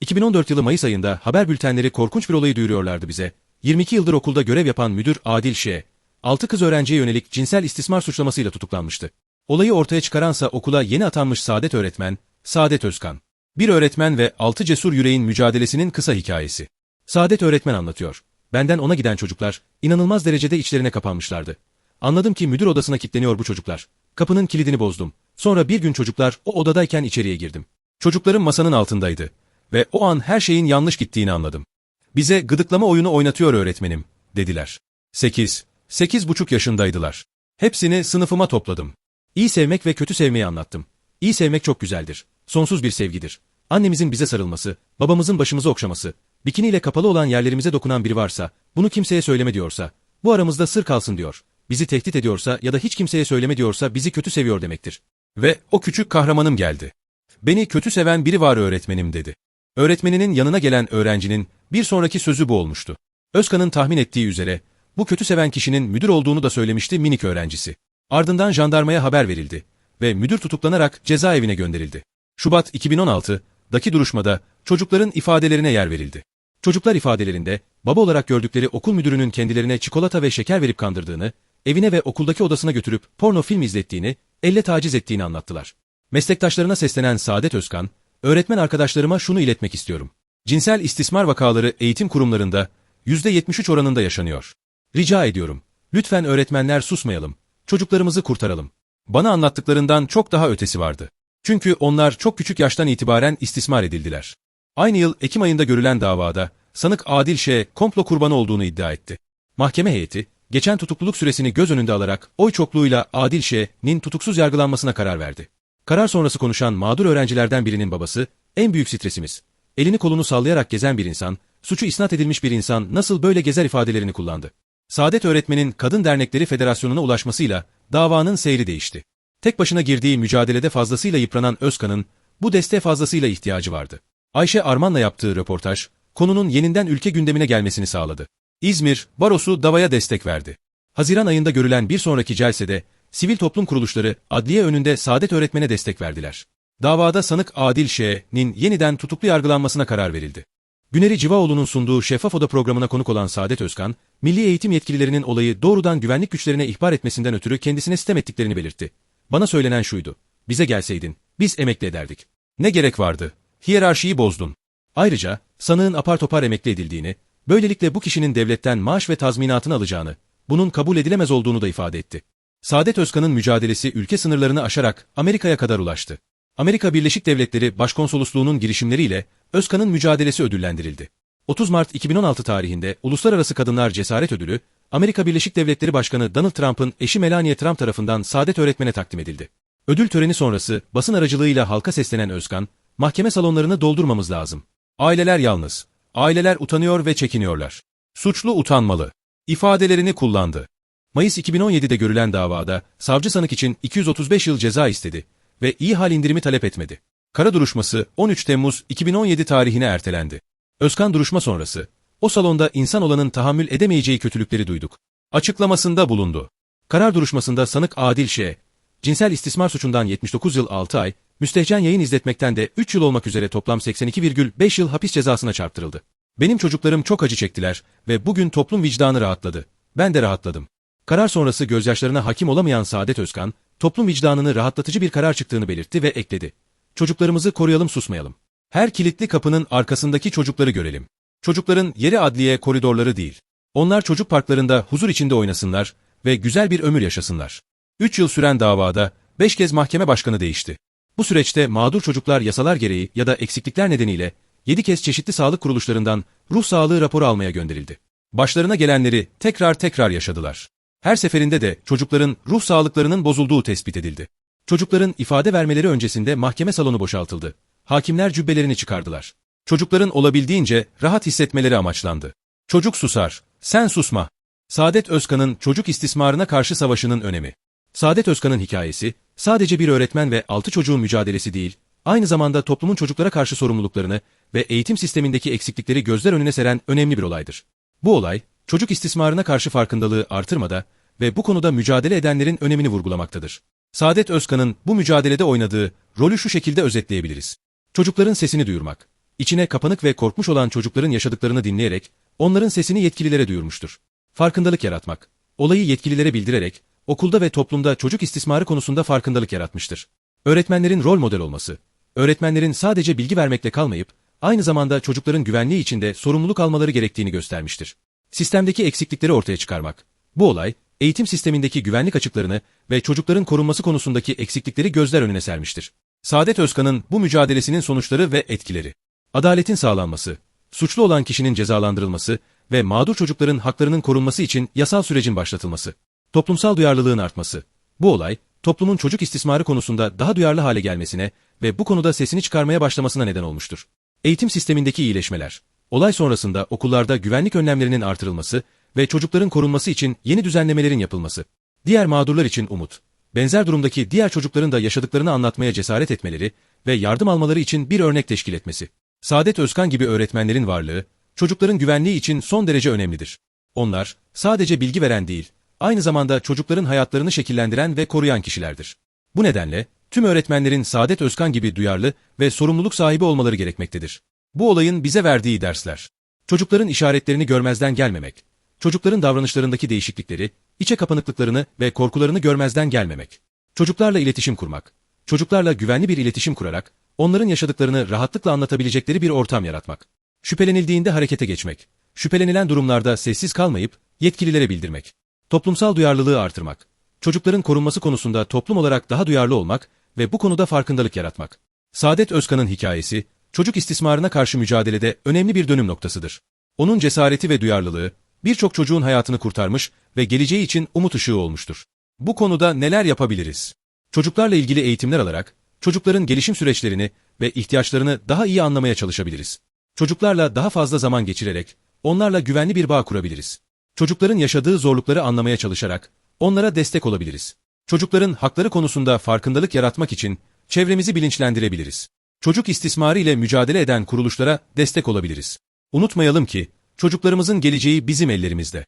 2014 yılı Mayıs ayında haber bültenleri korkunç bir olayı duyuruyorlardı bize. 22 yıldır okulda görev yapan müdür Adil Şe, 6 kız öğrenciye yönelik cinsel istismar suçlamasıyla tutuklanmıştı. Olayı ortaya çıkaransa okula yeni atanmış Saadet öğretmen, Saadet Özkan. Bir öğretmen ve 6 cesur yüreğin mücadelesinin kısa hikayesi. Saadet öğretmen anlatıyor. Benden ona giden çocuklar, inanılmaz derecede içlerine kapanmışlardı. Anladım ki müdür odasına kilitleniyor bu çocuklar. Kapının kilidini bozdum. Sonra bir gün çocuklar o odadayken içeriye girdim. Çocuklarım masanın altındaydı. Ve o an her şeyin yanlış gittiğini anladım. Bize gıdıklama oyunu oynatıyor öğretmenim, dediler. Sekiz, sekiz buçuk yaşındaydılar. Hepsini sınıfıma topladım. İyi sevmek ve kötü sevmeyi anlattım. İyi sevmek çok güzeldir. Sonsuz bir sevgidir. Annemizin bize sarılması, babamızın başımızı okşaması, bikiniyle kapalı olan yerlerimize dokunan biri varsa, bunu kimseye söyleme diyorsa, bu aramızda sır kalsın diyor. Bizi tehdit ediyorsa ya da hiç kimseye söyleme diyorsa bizi kötü seviyor demektir. Ve o küçük kahramanım geldi. Beni kötü seven biri var öğretmenim dedi. Öğretmeninin yanına gelen öğrencinin bir sonraki sözü bu olmuştu. Özkan'ın tahmin ettiği üzere bu kötü seven kişinin müdür olduğunu da söylemişti minik öğrencisi. Ardından jandarmaya haber verildi ve müdür tutuklanarak cezaevine gönderildi. Şubat 2016'daki duruşmada çocukların ifadelerine yer verildi. Çocuklar ifadelerinde baba olarak gördükleri okul müdürünün kendilerine çikolata ve şeker verip kandırdığını, evine ve okuldaki odasına götürüp porno film izlettiğini, elle taciz ettiğini anlattılar. Meslektaşlarına seslenen Saadet Özkan, öğretmen arkadaşlarıma şunu iletmek istiyorum. Cinsel istismar vakaları eğitim kurumlarında %73 oranında yaşanıyor. Rica ediyorum, lütfen öğretmenler susmayalım, çocuklarımızı kurtaralım. Bana anlattıklarından çok daha ötesi vardı. Çünkü onlar çok küçük yaştan itibaren istismar edildiler. Aynı yıl Ekim ayında görülen davada sanık Adil Şe komplo kurbanı olduğunu iddia etti. Mahkeme heyeti, geçen tutukluluk süresini göz önünde alarak oy çokluğuyla Adil Şe'nin tutuksuz yargılanmasına karar verdi. Karar sonrası konuşan mağdur öğrencilerden birinin babası, en büyük stresimiz, elini kolunu sallayarak gezen bir insan, suçu isnat edilmiş bir insan nasıl böyle gezer ifadelerini kullandı. Saadet Öğretmen'in Kadın Dernekleri Federasyonu'na ulaşmasıyla davanın seyri değişti. Tek başına girdiği mücadelede fazlasıyla yıpranan Özkan'ın bu desteğe fazlasıyla ihtiyacı vardı. Ayşe Arman'la yaptığı röportaj, konunun yeniden ülke gündemine gelmesini sağladı. İzmir, Barosu davaya destek verdi. Haziran ayında görülen bir sonraki celsede, sivil toplum kuruluşları adliye önünde Saadet Öğretmen'e destek verdiler. Davada sanık Adil Şe'nin yeniden tutuklu yargılanmasına karar verildi. Güneri Civaoğlu'nun sunduğu Şeffaf Oda programına konuk olan Saadet Özkan, milli eğitim yetkililerinin olayı doğrudan güvenlik güçlerine ihbar etmesinden ötürü kendisine sitem ettiklerini belirtti. Bana söylenen şuydu, bize gelseydin, biz emekli ederdik. Ne gerek vardı? Hiyerarşiyi bozdun. Ayrıca, sanığın apar topar emekli edildiğini, böylelikle bu kişinin devletten maaş ve tazminatını alacağını, bunun kabul edilemez olduğunu da ifade etti. Saadet Özkan'ın mücadelesi ülke sınırlarını aşarak Amerika'ya kadar ulaştı. Amerika Birleşik Devletleri Başkonsolosluğu'nun girişimleriyle Özkan'ın mücadelesi ödüllendirildi. 30 Mart 2016 tarihinde Uluslararası Kadınlar Cesaret Ödülü, Amerika Birleşik Devletleri Başkanı Donald Trump'ın eşi Melania Trump tarafından Saadet Öğretmen'e takdim edildi. Ödül töreni sonrası basın aracılığıyla halka seslenen Özkan, mahkeme salonlarını doldurmamız lazım. Aileler yalnız. Aileler utanıyor ve çekiniyorlar. Suçlu utanmalı. İfadelerini kullandı. Mayıs 2017'de görülen davada savcı sanık için 235 yıl ceza istedi ve iyi hal indirimi talep etmedi. Kara duruşması 13 Temmuz 2017 tarihine ertelendi. Özkan duruşma sonrası, o salonda insan olanın tahammül edemeyeceği kötülükleri duyduk. Açıklamasında bulundu. Karar duruşmasında sanık Adil Şe, cinsel istismar suçundan 79 yıl 6 ay, müstehcen yayın izletmekten de 3 yıl olmak üzere toplam 82,5 yıl hapis cezasına çarptırıldı. Benim çocuklarım çok acı çektiler ve bugün toplum vicdanı rahatladı. Ben de rahatladım. Karar sonrası gözyaşlarına hakim olamayan Saadet Özkan, toplum vicdanını rahatlatıcı bir karar çıktığını belirtti ve ekledi. Çocuklarımızı koruyalım susmayalım. Her kilitli kapının arkasındaki çocukları görelim. Çocukların yeri adliye koridorları değil. Onlar çocuk parklarında huzur içinde oynasınlar ve güzel bir ömür yaşasınlar. Üç yıl süren davada beş kez mahkeme başkanı değişti. Bu süreçte mağdur çocuklar yasalar gereği ya da eksiklikler nedeniyle yedi kez çeşitli sağlık kuruluşlarından ruh sağlığı raporu almaya gönderildi. Başlarına gelenleri tekrar tekrar yaşadılar. Her seferinde de çocukların ruh sağlıklarının bozulduğu tespit edildi. Çocukların ifade vermeleri öncesinde mahkeme salonu boşaltıldı. Hakimler cübbelerini çıkardılar. Çocukların olabildiğince rahat hissetmeleri amaçlandı. Çocuk susar, sen susma. Saadet Özkan'ın çocuk istismarına karşı savaşının önemi. Saadet Özkan'ın hikayesi, sadece bir öğretmen ve altı çocuğun mücadelesi değil, aynı zamanda toplumun çocuklara karşı sorumluluklarını ve eğitim sistemindeki eksiklikleri gözler önüne seren önemli bir olaydır. Bu olay, çocuk istismarına karşı farkındalığı artırmada ve bu konuda mücadele edenlerin önemini vurgulamaktadır. Saadet Özkan'ın bu mücadelede oynadığı rolü şu şekilde özetleyebiliriz. Çocukların sesini duyurmak, içine kapanık ve korkmuş olan çocukların yaşadıklarını dinleyerek, onların sesini yetkililere duyurmuştur. Farkındalık yaratmak, olayı yetkililere bildirerek, okulda ve toplumda çocuk istismarı konusunda farkındalık yaratmıştır. Öğretmenlerin rol model olması, öğretmenlerin sadece bilgi vermekle kalmayıp, aynı zamanda çocukların güvenliği içinde sorumluluk almaları gerektiğini göstermiştir. Sistemdeki eksiklikleri ortaya çıkarmak. Bu olay, eğitim sistemindeki güvenlik açıklarını ve çocukların korunması konusundaki eksiklikleri gözler önüne sermiştir. Saadet Özkan'ın bu mücadelesinin sonuçları ve etkileri. Adaletin sağlanması, suçlu olan kişinin cezalandırılması ve mağdur çocukların haklarının korunması için yasal sürecin başlatılması. Toplumsal duyarlılığın artması. Bu olay, toplumun çocuk istismarı konusunda daha duyarlı hale gelmesine ve bu konuda sesini çıkarmaya başlamasına neden olmuştur. Eğitim sistemindeki iyileşmeler. Olay sonrasında okullarda güvenlik önlemlerinin artırılması ve çocukların korunması için yeni düzenlemelerin yapılması. Diğer mağdurlar için umut. Benzer durumdaki diğer çocukların da yaşadıklarını anlatmaya cesaret etmeleri ve yardım almaları için bir örnek teşkil etmesi. Saadet Özkan gibi öğretmenlerin varlığı, çocukların güvenliği için son derece önemlidir. Onlar, sadece bilgi veren değil, aynı zamanda çocukların hayatlarını şekillendiren ve koruyan kişilerdir. Bu nedenle, tüm öğretmenlerin Saadet Özkan gibi duyarlı ve sorumluluk sahibi olmaları gerekmektedir. Bu olayın bize verdiği dersler. Çocukların işaretlerini görmezden gelmemek, çocukların davranışlarındaki değişiklikleri, içe kapanıklıklarını ve korkularını görmezden gelmemek. Çocuklarla iletişim kurmak, çocuklarla güvenli bir iletişim kurarak, onların yaşadıklarını rahatlıkla anlatabilecekleri bir ortam yaratmak. Şüphelenildiğinde harekete geçmek, şüphelenilen durumlarda sessiz kalmayıp yetkililere bildirmek. Toplumsal duyarlılığı artırmak, çocukların korunması konusunda toplum olarak daha duyarlı olmak ve bu konuda farkındalık yaratmak. Saadet Özkan'ın hikayesi, çocuk istismarına karşı mücadelede önemli bir dönüm noktasıdır. Onun cesareti ve duyarlılığı, birçok çocuğun hayatını kurtarmış ve geleceği için umut ışığı olmuştur. Bu konuda neler yapabiliriz? Çocuklarla ilgili eğitimler alarak, çocukların gelişim süreçlerini ve ihtiyaçlarını daha iyi anlamaya çalışabiliriz. Çocuklarla daha fazla zaman geçirerek, onlarla güvenli bir bağ kurabiliriz. Çocukların yaşadığı zorlukları anlamaya çalışarak, onlara destek olabiliriz. Çocukların hakları konusunda farkındalık yaratmak için çevremizi bilinçlendirebiliriz. Çocuk istismarı ile mücadele eden kuruluşlara destek olabiliriz. Unutmayalım ki, çocuklarımızın geleceği bizim ellerimizde.